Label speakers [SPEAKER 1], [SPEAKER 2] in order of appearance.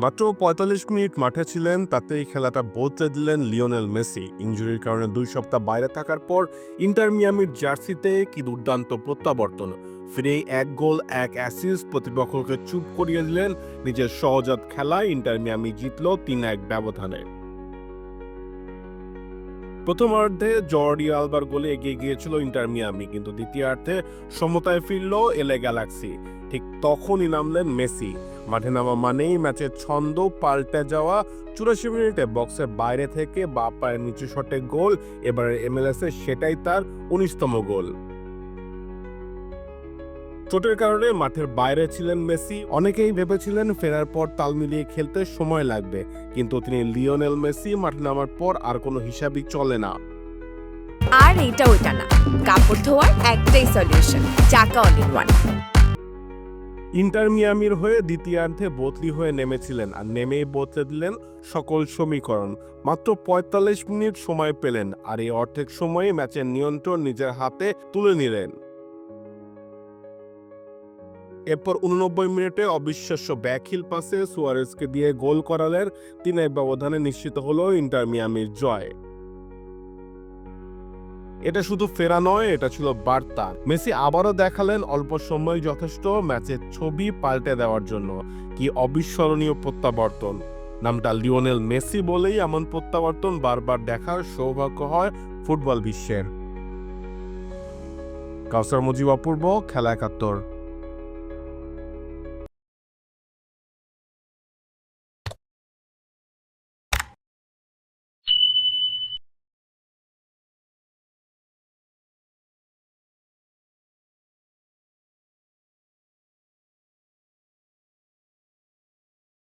[SPEAKER 1] মাত্র পঁয়তাল্লিশ মিনিট মাঠে ছিলেন, তাতেই খেলাটা বদলে দিলেন লিওনেল মেসি। ইঞ্জুরির কারণে দুই সপ্তাহ বাইরে থাকার পর ইন্টার মিয়ামির জার্সিতে কি দুর্দান্ত প্রত্যাবর্তন। ফিরে এক গোল, এক অ্যাসিস্ট প্রতিপক্ষকে চুপ করিয়ে দিলেন। নিজের সহজাত খেলায় ইন্টার মিয়ামি জিতল তিন এক ব্যবধানে। প্রথমার্ধে জর্ডি আলবার গোলে এগিয়ে গিয়েছিল ইন্টার মিয়ামি, কিন্তু দ্বিতীয়ার্ধে সমতায় ফিরল এলে গ্যালাক্সি। ঠিক তখনই নামলেন মেসি। মাঠে নামা মানেই ম্যাচের ছন্দ পাল্টে যাওয়া। চুরাশি মিনিটে বক্সের বাইরে থেকে বা পায়ের নিচু শটে গোল এবারে এমএলএস এ সেটাই তার উনিশতম গোল। চোটের কারণে মাঠের বাইরে ছিলেন মেসি। অনেকেই ভেবেছিলেন ফেরার পর তাল মিলিয়ে খেলতে সময় লাগবে কিন্তু তিনি লিওনেল মেসি মাঠে নামার পর আর কোনো হিসাবই চলে না।
[SPEAKER 2] আর এটা ওইটা না কাপড় ধোয়ার একটাই সলিউশন চাকা অল ইন ওয়ান
[SPEAKER 1] ইন্টার মিয়ামির হয়ে দ্বিতীয়ার্ধে বদলি হয়ে নেমেছিলেন আর নেমেই বদলে দিলেন সকল সমীকরণ। মাত্র পঁয়তাল্লিশ মিনিট সময় পেলেন আর এই অর্ধেক সময়ে ম্যাচের নিয়ন্ত্রণ নিজের হাতে তুলে নিলেন। এরপর উননব্বই মিনিটে অবিশ্বাস্য ব্যাকহিল পাসে সুয়ারেজকে দিয়ে গোল করালেন তিন এক ব্যবধানে নিশ্চিত হলো ইন্টার মিয়ামির জয়। এটা শুধু ফেরা নয়, এটা ছিল বার্তা। মেসি আবারও দেখালেন অল্প সময় যথেষ্ট ম্যাচের ছবি পাল্টে দেওয়ার জন্য। কি অবিস্মরণীয় প্রত্যাবর্তন। নামটা লিওনেল মেসি বলেই এমন প্রত্যাবর্তন বারবার দেখার সৌভাগ্য হয় ফুটবল বিশ্বের। কাউসার মুজিব অপূর্ব, খেলা একাত্তর।